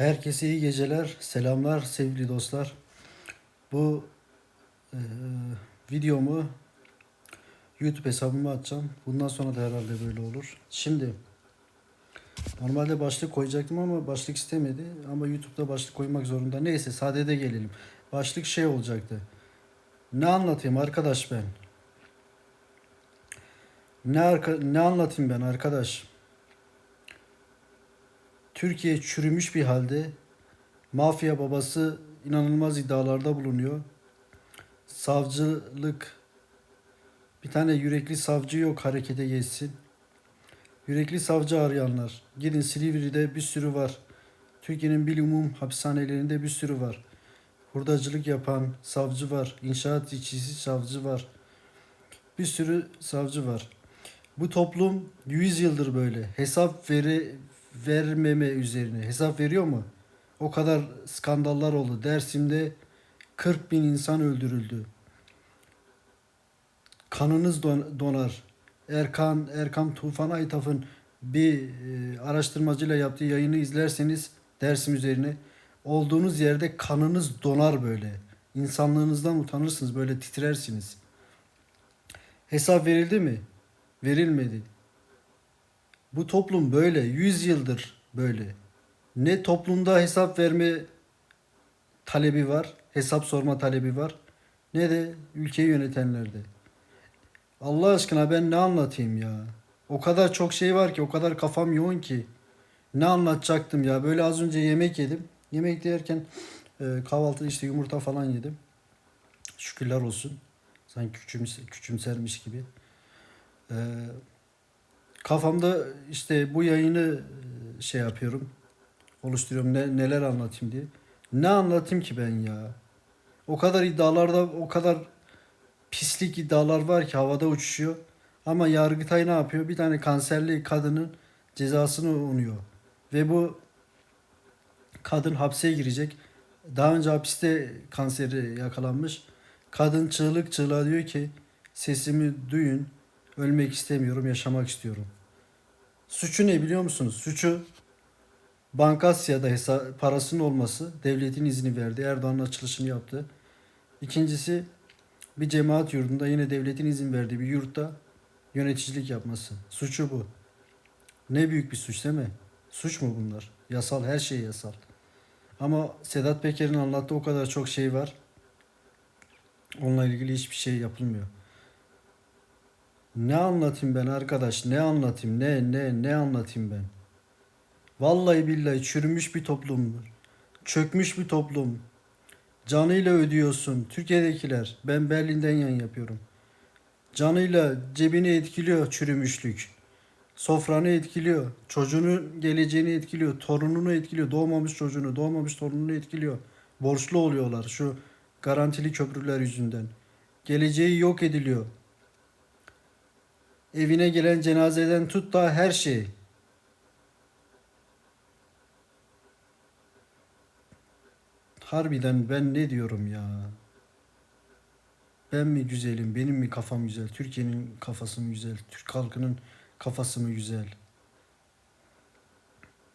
Herkese iyi geceler, selamlar sevgili dostlar. Bu eee, videomu YouTube hesabıma atacağım. Bundan sonra da herhalde böyle olur. Şimdi normalde başlık koyacaktım ama başlık istemedi. Ama YouTube'da başlık koymak zorunda. Neyse sadede gelelim. Başlık şey olacaktı. Ne anlatayım arkadaş ben? Ne arka, ne anlatayım ben arkadaş? Türkiye çürümüş bir halde. Mafya babası inanılmaz iddialarda bulunuyor. Savcılık bir tane yürekli savcı yok harekete geçsin. Yürekli savcı arayanlar. Gidin Silivri'de bir sürü var. Türkiye'nin bilumum hapishanelerinde bir sürü var. Hurdacılık yapan savcı var. İnşaat işçisi savcı var. Bir sürü savcı var. Bu toplum 100 yıldır böyle. Hesap veri vermeme üzerine. Hesap veriyor mu? O kadar skandallar oldu. Dersim'de 40 bin insan öldürüldü. Kanınız don- donar. Erkan, Erkam Tufan Aytaf'ın bir e, araştırmacıyla yaptığı yayını izlerseniz dersim üzerine olduğunuz yerde kanınız donar böyle. İnsanlığınızdan utanırsınız böyle titrersiniz. Hesap verildi mi? Verilmedi. Bu toplum böyle 100 yıldır böyle. Ne toplumda hesap verme talebi var, hesap sorma talebi var ne de ülkeyi yönetenlerde. Allah aşkına ben ne anlatayım ya? O kadar çok şey var ki, o kadar kafam yoğun ki. Ne anlatacaktım ya? Böyle az önce yemek yedim. Yemek yerken e, kahvaltıda işte yumurta falan yedim. Şükürler olsun. Sanki küçümse, küçümsermiş gibi. E, kafamda işte bu yayını e, şey yapıyorum. Oluşturuyorum. Ne, neler anlatayım diye. Ne anlatayım ki ben ya? O kadar iddialarda o kadar pislik iddialar var ki havada uçuşuyor. Ama Yargıtay ne yapıyor? Bir tane kanserli kadının cezasını unuyor. Ve bu kadın hapse girecek. Daha önce hapiste kanseri yakalanmış. Kadın çığlık çığlığa diyor ki sesimi duyun. Ölmek istemiyorum, yaşamak istiyorum. Suçu ne biliyor musunuz? Suçu Bankasya'da hesa- parasının olması, devletin izni verdi. Erdoğan'ın açılışını yaptı. İkincisi bir cemaat yurdunda yine devletin izin verdiği bir yurtta yöneticilik yapması. Suçu bu. Ne büyük bir suç değil mi? Suç mu bunlar? Yasal, her şey yasal. Ama Sedat Peker'in anlattığı o kadar çok şey var. Onunla ilgili hiçbir şey yapılmıyor. Ne anlatayım ben arkadaş? Ne anlatayım? Ne ne ne anlatayım ben? Vallahi billahi çürümüş bir toplumdur. Çökmüş bir toplum. Canıyla ödüyorsun. Türkiye'dekiler. Ben Berlin'den yayın yapıyorum. Canıyla cebini etkiliyor çürümüşlük. Sofranı etkiliyor. Çocuğunun geleceğini etkiliyor. Torununu etkiliyor. Doğmamış çocuğunu, doğmamış torununu etkiliyor. Borçlu oluyorlar şu garantili köprüler yüzünden. Geleceği yok ediliyor. Evine gelen cenazeden tut da her şey. Harbiden ben ne diyorum ya? Ben mi güzelim, benim mi kafam güzel, Türkiye'nin kafası mı güzel, Türk halkının kafası mı güzel?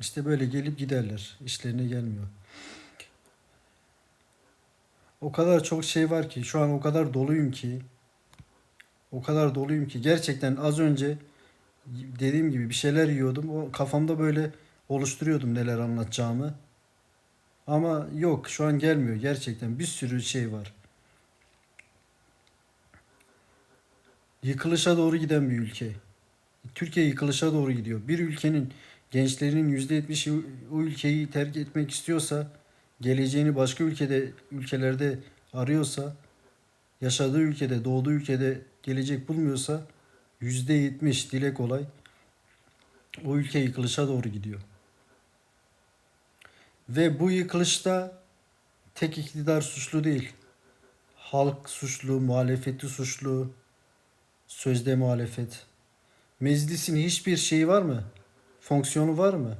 İşte böyle gelip giderler, işlerine gelmiyor. O kadar çok şey var ki, şu an o kadar doluyum ki, o kadar doluyum ki gerçekten az önce dediğim gibi bir şeyler yiyordum. O kafamda böyle oluşturuyordum neler anlatacağımı. Ama yok şu an gelmiyor gerçekten bir sürü şey var. Yıkılışa doğru giden bir ülke. Türkiye yıkılışa doğru gidiyor. Bir ülkenin gençlerinin %70'i o ülkeyi terk etmek istiyorsa, geleceğini başka ülkede ülkelerde arıyorsa, yaşadığı ülkede, doğduğu ülkede gelecek bulmuyorsa %70 dile kolay o ülke yıkılışa doğru gidiyor. Ve bu yıkılışta tek iktidar suçlu değil. Halk suçlu, muhalefeti suçlu, sözde muhalefet. Meclisin hiçbir şeyi var mı? Fonksiyonu var mı?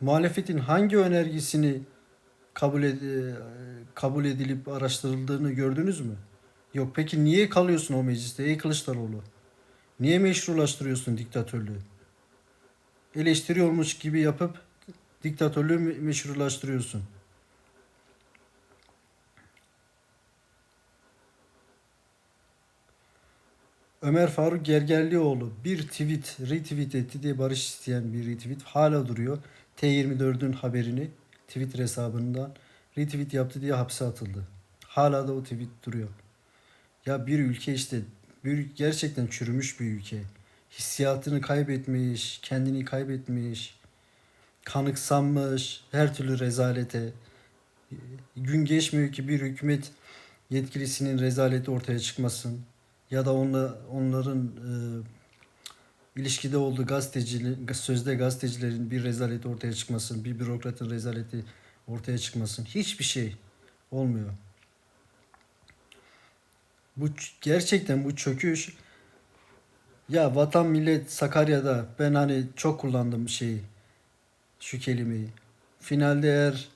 Muhalefetin hangi önergisini kabul ed- kabul edilip araştırıldığını gördünüz mü? Yok. Peki niye kalıyorsun o mecliste ey Kılıçdaroğlu? Niye meşrulaştırıyorsun diktatörlüğü? Eleştiriyormuş gibi yapıp Diktatörlüğü me- meşrulaştırıyorsun. Ömer Faruk Gergerlioğlu bir tweet retweet etti diye barış isteyen bir retweet hala duruyor. T24'ün haberini Twitter hesabından retweet yaptı diye hapse atıldı. Hala da o tweet duruyor. Ya bir ülke işte bir gerçekten çürümüş bir ülke. Hissiyatını kaybetmiş, kendini kaybetmiş, kanıksanmış, her türlü rezalete. Gün geçmiyor ki bir hükümet yetkilisinin rezaleti ortaya çıkmasın ya da onla, onların e, ilişkide olduğu gazeteci, sözde gazetecilerin bir rezaleti ortaya çıkmasın, bir bürokratın rezaleti ortaya çıkmasın. Hiçbir şey olmuyor. Bu gerçekten bu çöküş ya vatan millet Sakarya'da ben hani çok kullandım şeyi şu kelimeyi. Finalde eğer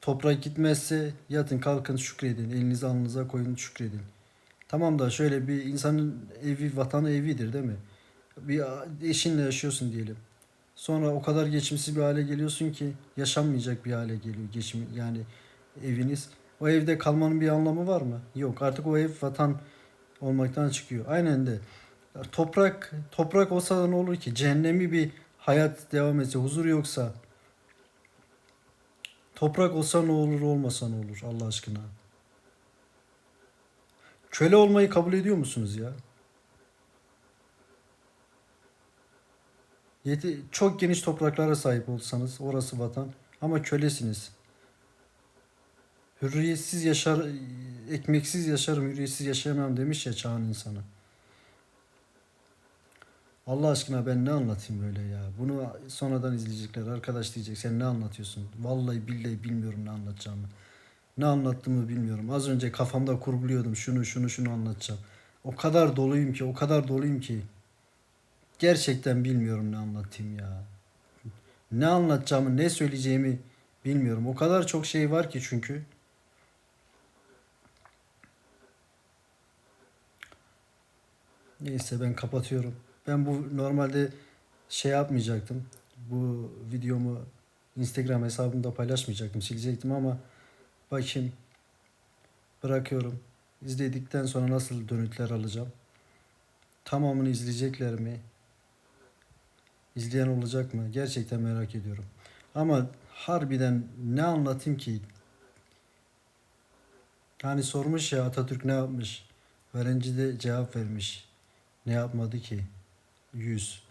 toprak gitmezse yatın kalkın şükredin. Elinizi alnınıza koyun şükredin. Tamam da şöyle bir insanın evi vatanı evidir değil mi? Bir eşinle yaşıyorsun diyelim. Sonra o kadar geçimsiz bir hale geliyorsun ki yaşanmayacak bir hale geliyor geçim yani eviniz. O evde kalmanın bir anlamı var mı? Yok. Artık o ev vatan olmaktan çıkıyor. Aynen de toprak toprak olsa da ne olur ki? Cehennemi bir hayat devam etse, huzur yoksa toprak olsa ne olur, olmasa ne olur Allah aşkına? Köle olmayı kabul ediyor musunuz ya? Yeti, çok geniş topraklara sahip olsanız orası vatan ama kölesiniz. Hürriyetsiz yaşar, ekmeksiz yaşarım, hürriyetsiz yaşayamam demiş ya çağın insanı. Allah aşkına ben ne anlatayım böyle ya? Bunu sonradan izleyecekler. Arkadaş diyecek sen ne anlatıyorsun? Vallahi billahi bilmiyorum ne anlatacağımı. Ne anlattığımı bilmiyorum. Az önce kafamda kurguluyordum şunu şunu şunu anlatacağım. O kadar doluyum ki, o kadar doluyum ki. Gerçekten bilmiyorum ne anlatayım ya. Ne anlatacağımı, ne söyleyeceğimi bilmiyorum. O kadar çok şey var ki çünkü. Neyse ben kapatıyorum. Ben bu normalde şey yapmayacaktım. Bu videomu Instagram hesabımda paylaşmayacaktım. Silecektim ama bakayım bırakıyorum. İzledikten sonra nasıl dönütler alacağım? Tamamını izleyecekler mi? İzleyen olacak mı? Gerçekten merak ediyorum. Ama harbiden ne anlatayım ki? Hani sormuş ya Atatürk ne yapmış? Öğrenci de cevap vermiş. Ne yapmadı ki? 100.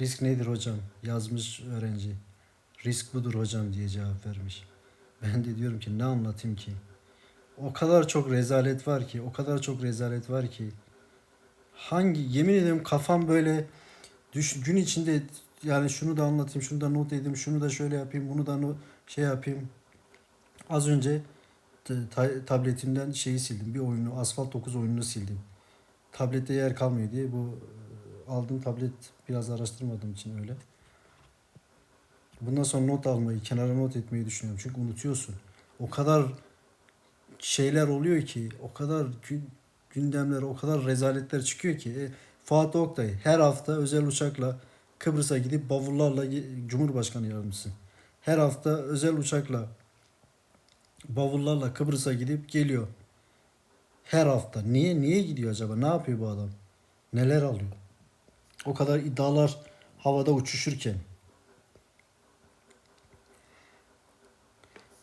Risk nedir hocam? Yazmış öğrenci. Risk budur hocam diye cevap vermiş. Ben de diyorum ki ne anlatayım ki? O kadar çok rezalet var ki, o kadar çok rezalet var ki. Hangi yemin ederim kafam böyle düş, gün içinde yani şunu da anlatayım, şunu da not edeyim, şunu da şöyle yapayım, bunu da no, şey yapayım. Az önce tabletimden şeyi sildim. Bir oyunu, Asfalt 9 oyununu sildim. Tablette yer kalmıyor diye bu e, aldığım tablet biraz araştırmadığım için öyle. Bundan sonra not almayı, kenara not etmeyi düşünüyorum. Çünkü unutuyorsun. O kadar şeyler oluyor ki, o kadar gün, gündemler, o kadar rezaletler çıkıyor ki. E, Fuat Oktay her hafta özel uçakla Kıbrıs'a gidip bavullarla Cumhurbaşkanı yardımcısı. Her hafta özel uçakla bavullarla Kıbrıs'a gidip geliyor. Her hafta. Niye niye gidiyor acaba? Ne yapıyor bu adam? Neler alıyor? O kadar iddialar havada uçuşurken.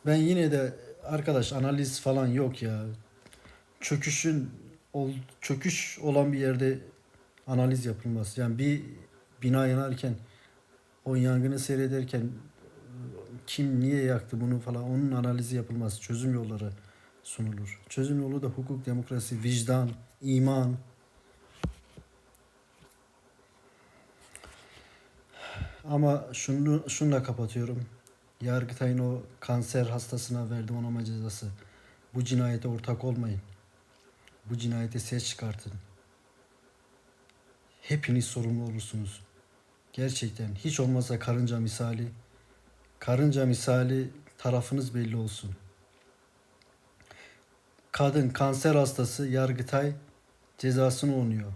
Ben yine de arkadaş analiz falan yok ya. Çöküşün ol, çöküş olan bir yerde analiz yapılmaz. Yani bir bina yanarken o yangını seyrederken kim niye yaktı bunu falan onun analizi yapılmaz. Çözüm yolları sunulur. Çözüm yolu da hukuk, demokrasi, vicdan, iman. Ama şunu şunla kapatıyorum. Yargıtay'ın o kanser hastasına verdiği onama cezası. Bu cinayete ortak olmayın. Bu cinayete ses çıkartın. Hepiniz sorumlu olursunuz. Gerçekten hiç olmazsa karınca misali, karınca misali tarafınız belli olsun. Kadın kanser hastası Yargıtay cezasını oynuyor.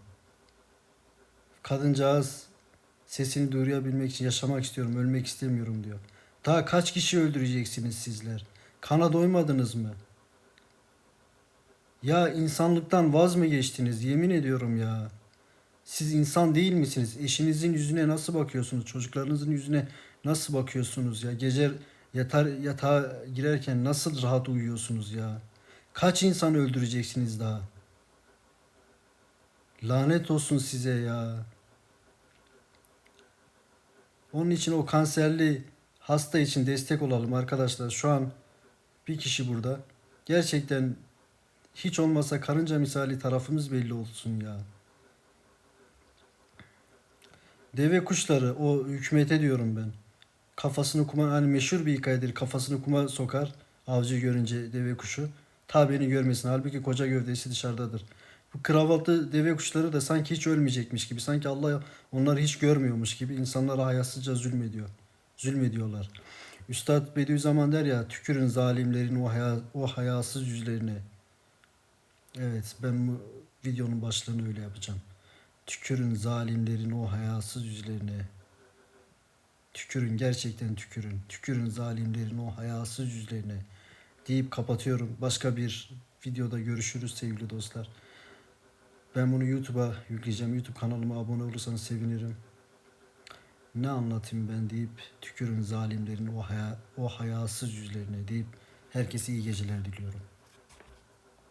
Kadıncağız sesini duyurabilmek için yaşamak istiyorum, ölmek istemiyorum diyor. Daha kaç kişi öldüreceksiniz sizler? Kana doymadınız mı? Ya insanlıktan vaz mı geçtiniz? Yemin ediyorum ya. Siz insan değil misiniz? Eşinizin yüzüne nasıl bakıyorsunuz? Çocuklarınızın yüzüne nasıl bakıyorsunuz ya? Gece yatar yatağa girerken nasıl rahat uyuyorsunuz ya? Kaç insan öldüreceksiniz daha? Lanet olsun size ya. Onun için o kanserli hasta için destek olalım arkadaşlar. Şu an bir kişi burada. Gerçekten hiç olmasa karınca misali tarafımız belli olsun ya. Deve kuşları o hükümete diyorum ben. Kafasını kuma hani meşhur bir hikayedir. Kafasını kuma sokar avcı görünce deve kuşu. Ta görmesin. Halbuki koca gövdesi dışarıdadır. Bu kravatlı deve kuşları da sanki hiç ölmeyecekmiş gibi. Sanki Allah onları hiç görmüyormuş gibi insanlara hayasızca zulmediyor. Zulmediyorlar. Üstad Bediüzzaman der ya tükürün zalimlerin o, haya, o hayasız yüzlerine. Evet ben bu videonun başlığını öyle yapacağım. Tükürün zalimlerin o hayasız yüzlerine. Tükürün gerçekten tükürün. Tükürün zalimlerin o hayasız yüzlerine deyip kapatıyorum. Başka bir videoda görüşürüz sevgili dostlar. Ben bunu YouTube'a yükleyeceğim. YouTube kanalıma abone olursanız sevinirim. Ne anlatayım ben deyip tükürün zalimlerin o haya, o hayasız yüzlerine deyip herkese iyi geceler diliyorum.